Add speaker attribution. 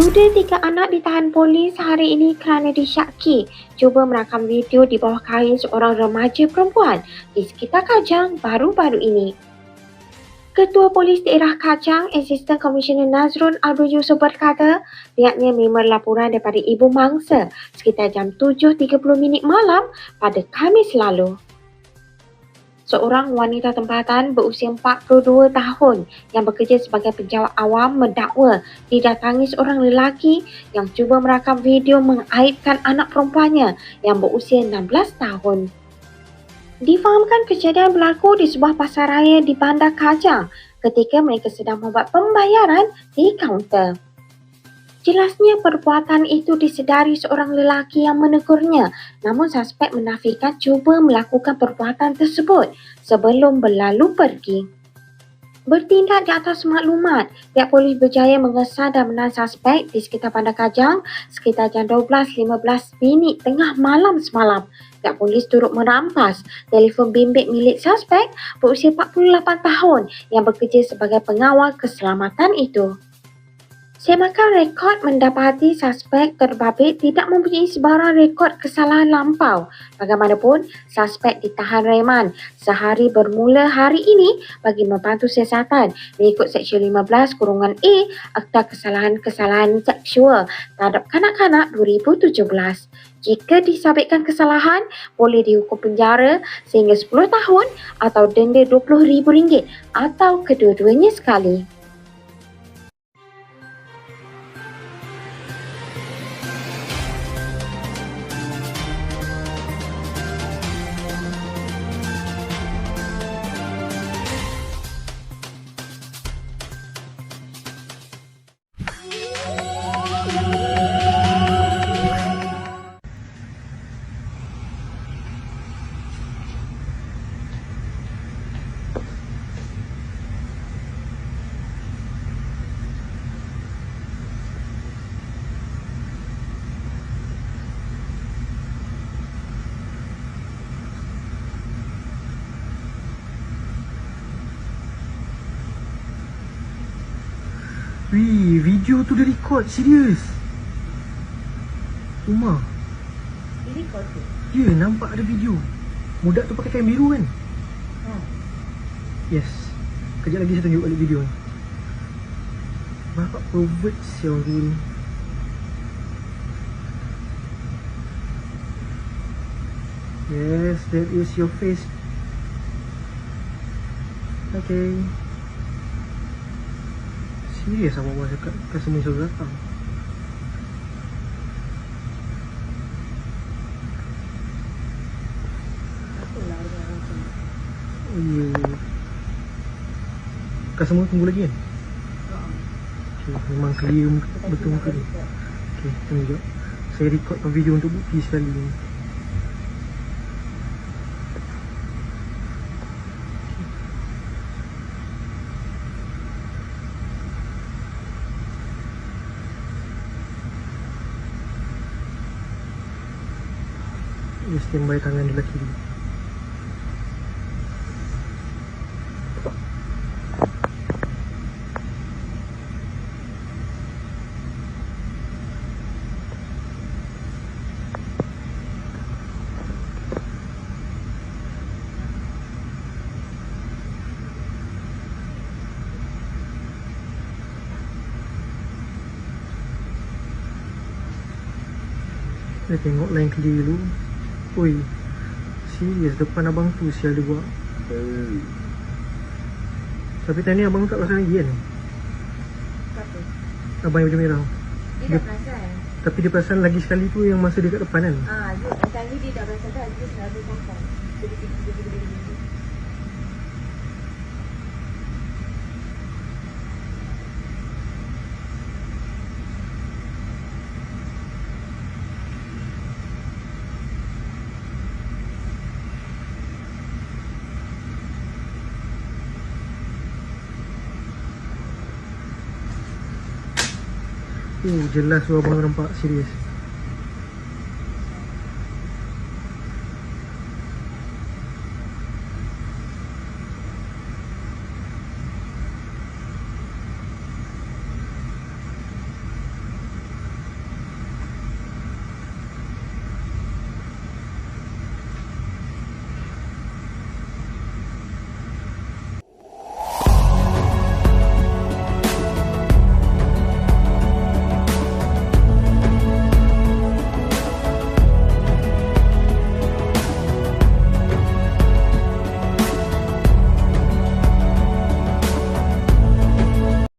Speaker 1: Sudah tiga anak ditahan polis hari ini kerana disyaki cuba merakam video di bawah kain seorang remaja perempuan di sekitar Kajang baru-baru ini. Ketua Polis Daerah Kajang, Asisten Komisioner Nazrul Abdul Yusuf berkata pihaknya menerima laporan daripada ibu mangsa sekitar jam 7.30 minit malam pada Khamis lalu. Seorang wanita tempatan berusia 42 tahun yang bekerja sebagai penjawat awam mendakwa didatangi seorang lelaki yang cuba merakam video mengaibkan anak perempuannya yang berusia 16 tahun. Difahamkan kejadian berlaku di sebuah pasar raya di Bandar Kajang ketika mereka sedang membuat pembayaran di kaunter. Jelasnya perbuatan itu disedari seorang lelaki yang menegurnya namun suspek menafikan cuba melakukan perbuatan tersebut sebelum berlalu pergi. Bertindak di atas maklumat, pihak polis berjaya mengesah dan menahan suspek di sekitar Bandar Kajang sekitar jam 12.15 minit tengah malam semalam. Pihak polis turut merampas telefon bimbit milik suspek berusia 48 tahun yang bekerja sebagai pengawal keselamatan itu. Semakan rekod mendapati suspek terbabit tidak mempunyai sebarang rekod kesalahan lampau. Bagaimanapun, suspek ditahan reman sehari bermula hari ini bagi membantu siasatan mengikut Seksyen 15 kurungan A Akta Kesalahan-Kesalahan Seksual terhadap Kanak-Kanak 2017. Jika disabitkan kesalahan, boleh dihukum penjara sehingga 10 tahun atau denda RM20,000 atau kedua-duanya sekali.
Speaker 2: Wih, video tu dia record, serius. Umar,
Speaker 3: Ini kau tu.
Speaker 2: ya nampak ada video. Budak tu pakai kain biru kan?
Speaker 3: Ha.
Speaker 2: Yes. Kejap lagi saya tunjuk balik video ni. Bapak pervert sial tu ni. Yes, that is your face. Okay. Serius apa buat cakap customer suruh datang. Ya. Customer tunggu lagi kan? Okay, memang clear betul muka dia. Okay, tunggu jap. Saya recordkan video untuk bukti sekali ni. Dia standby tangan di dia. Saya tengok line clear dulu Oi Serius depan abang tu sial dia buat Tapi tadi abang tak perasan lagi kan
Speaker 3: Apa?
Speaker 2: Abang yang baju merah
Speaker 3: Dia
Speaker 2: Dia-
Speaker 3: dah perasan.
Speaker 2: Tapi dia perasan lagi sekali tu yang masa dia kat depan kan
Speaker 3: Ah, dia ni dia dah perasan dah dia selalu confirm. Jadi dia
Speaker 2: Oh jelas tu abang nampak serius